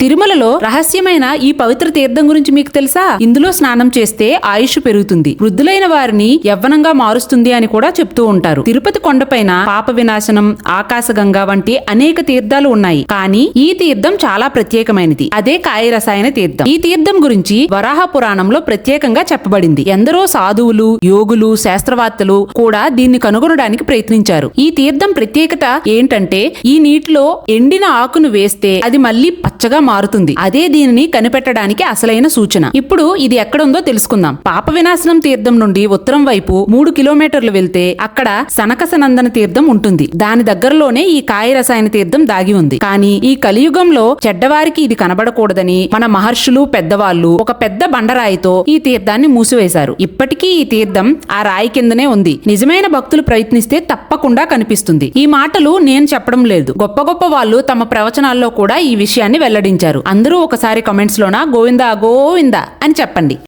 తిరుమలలో రహస్యమైన ఈ పవిత్ర తీర్థం గురించి మీకు తెలుసా? ఇందులో స్నానం చేస్తే ఆయుష్ పెరుగుతుంది. వృద్ధులైన వారిని యవ్వనంగా మారుస్తుంది అని కూడా చెప్తూ ఉంటారు. తిరుపతి కొండపైన పాప వినాశనం ఆకాశగంగా వంటి అనేక తీర్థాలు ఉన్నాయి. కానీ ఈ తీర్థం చాలా ప్రత్యేకమైనది. అదే కాయ రసాయన తీర్థం. ఈ తీర్థం గురించి వరాహ పురాణంలో ప్రత్యేకంగా చెప్పబడింది. ఎందరో సాధువులు యోగులు శాస్త్రవేత్తలు కూడా దీన్ని కనుగొనడానికి ప్రయత్నించారు. ఈ తీర్థం ప్రత్యేకత ఏంటంటే ఈ నీటిలో ఎండిన ఆకును వేస్తే అది మళ్ళీ పచ్చగా మారుతుంది. అదే దీనిని కనిపెట్టడానికి అసలైన సూచన. ఇప్పుడు ఇది ఎక్కడుందో తెలుసుకుందాం. పాప వినాశనం తీర్థం నుండి ఉత్తరం వైపు మూడు కిలోమీటర్లు వెళ్తే అక్కడ సనకసనందన తీర్థం ఉంటుంది. దాని దగ్గరలోనే ఈ కాయ రసాయన తీర్థం దాగి ఉంది. కానీ ఈ కలియుగంలో చెడ్డవారికి ఇది కనబడకూడదని మన మహర్షులు పెద్దవాళ్ళు ఒక పెద్ద బండరాయితో ఈ తీర్థాన్ని మూసివేశారు. ఇప్పటికీ ఈ తీర్థం ఆ రాయి కిందనే ఉంది. నిజమైన భక్తులు ప్రయత్నిస్తే తప్పకుండా కనిపిస్తుంది. ఈ మాటలు నేను చెప్పడం లేదు. గొప్ప గొప్ప వాళ్ళు తమ ప్రవచనాల్లో కూడా ఈ విషయాన్ని వెల్లడించారు. అందరూ ఒకసారి కమెంట్స్లోన గోవిందా గోవిందా అని చెప్పండి.